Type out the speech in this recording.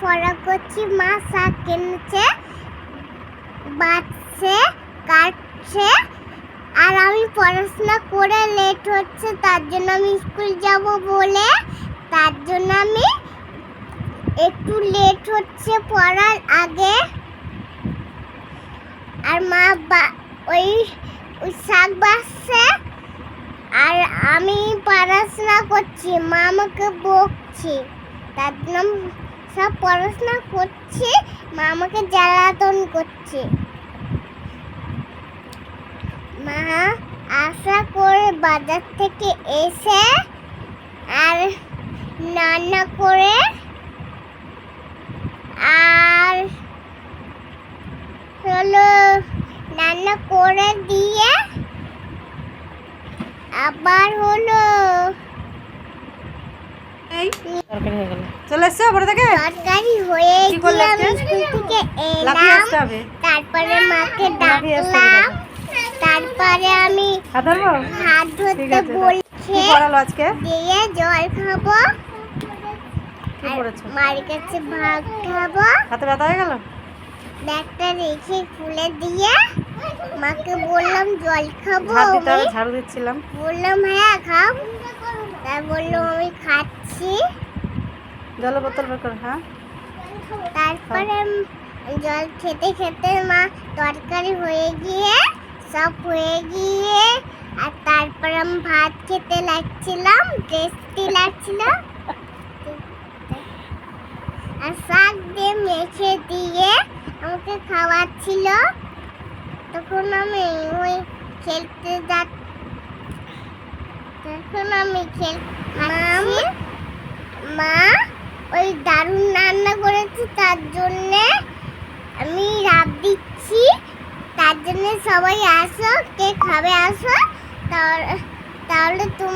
পড়া করছি, মা শাক কিনেছে বাঁচছে কাটছে, আর আমি পড়াশোনা করে লেট হচ্ছে, তার জন্য আমি স্কুল যাব বলে, তার জন্য আমি একটু লেট হচ্ছে পড়ার আগে। আর মা ওই শাক বাসছে আর আমি পড়াশোনা করছি, মা আমাকে বকছে, তার জন্য সব পড়াশোনা করছি, মা আমাকে জ্বালাতন করছে। মা আশা করে বাজার থেকে এসে আর রান্না করে আর হলো রান্না করে দিয়ে আবার হলো তরকারি হয়ে গেল। চলে এসছো থেকে তরকারি হয়ে কি করলে গিয়ে আমি স্কুল থেকে লাফিয়ে এলাম আসতে হবে। তারপরে মাকে ডাকলাম তারপরে আমি হাত ধরবো? হাত ধরতে বলছে আজকে? দিয়ে জল খাব কি পড়েছো? মার কাছে ভাত খাব। হাতে ব্যথা হয়ে গেল? ব্যাগটা রেখে খুলে দিয়ে মাকে বললাম জল খাব ঝাড়ু দিচ্ছিলাম। বললাম হ্যাঁ খাও। জলের বোতল বের করো হ্যাঁ? তারপরে জল খেতে খেতে মা তরকারি হয়ে গিয়ে সব হয়ে গিয়ে আর তারপরে আমি ভাত খেতে লাগছিলাম টেস্টি লাগছিল। আর শাক দিয়ে মেখে দিয়ে আমাকে খাওয়াচ্ছিল। তখন আমি ওই খেলতে যা তখন আমি খেল খাচ্ছি মা ওই দারুণ রান্না করেছি, তার জন্যে আমি রাব দিচ্ছি। তার জন্যে সবাই আসো, কে খাবে আসো তাহলে তাহলে তুমি